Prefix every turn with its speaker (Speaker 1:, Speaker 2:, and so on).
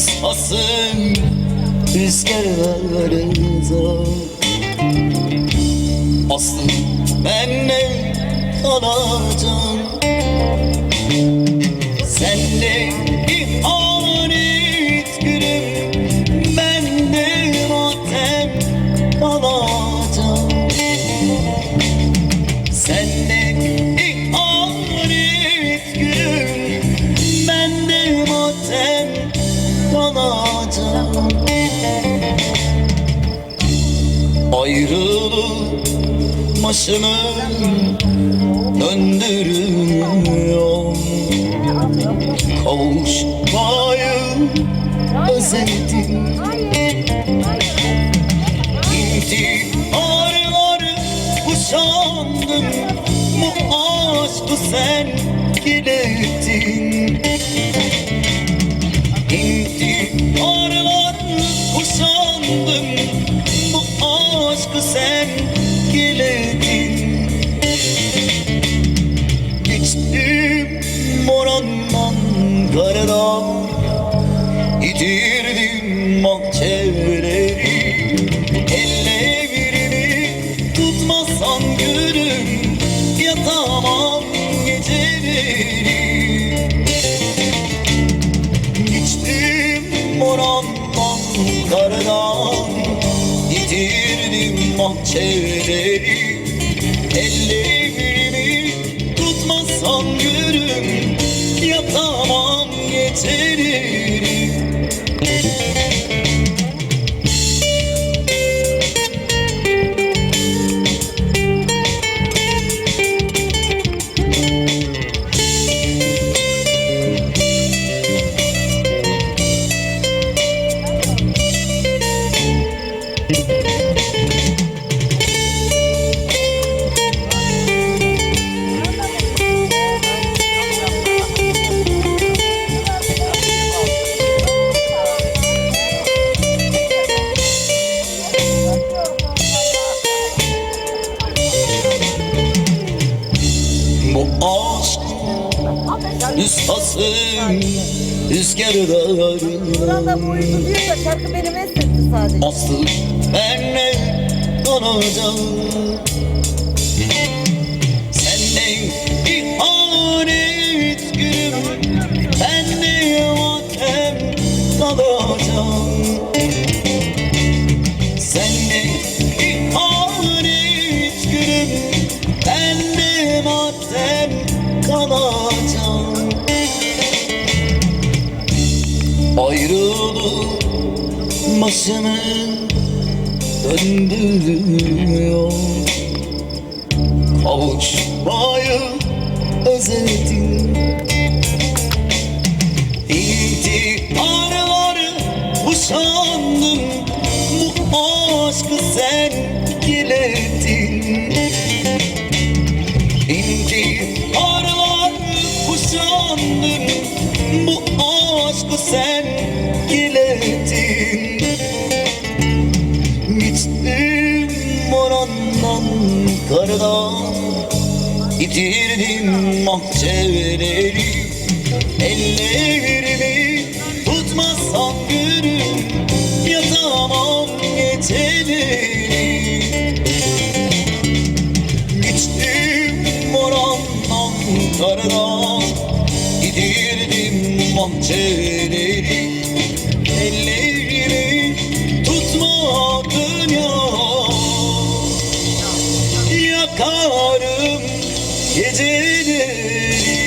Speaker 1: Sasın rüzgarlarınıza Asıl ben ne alacağım. Sen de Başımı döndürüyor Kavuşmayı özledim. İntiharları kuşandım Bu aşkı sen kilettin İntiharları kuşandım aşkı sen kilettin Geçtim morandan karadan Yitirdim mahçeleri Ellerimi tutmasan gülüm Yatamam geceleri. Geçtim morandan karadan Yitirdim mahçeleri Ellerimi nüshası rüzgarlarından
Speaker 2: Burada bu şarkı benim esnetti sadece.
Speaker 1: Aslı benle kalacağım Senden Ayrılık başımı döndürüyor Kavuşmayı özledim kilettin Gittim morandan kardan Yitirdim mahçeleri Ellerimi tutmazsam gülüm Yatamam geceleri Geçtim morandan kardan Yitirdim mahçeleri ellerini tutma dünya Yakarım geceleri.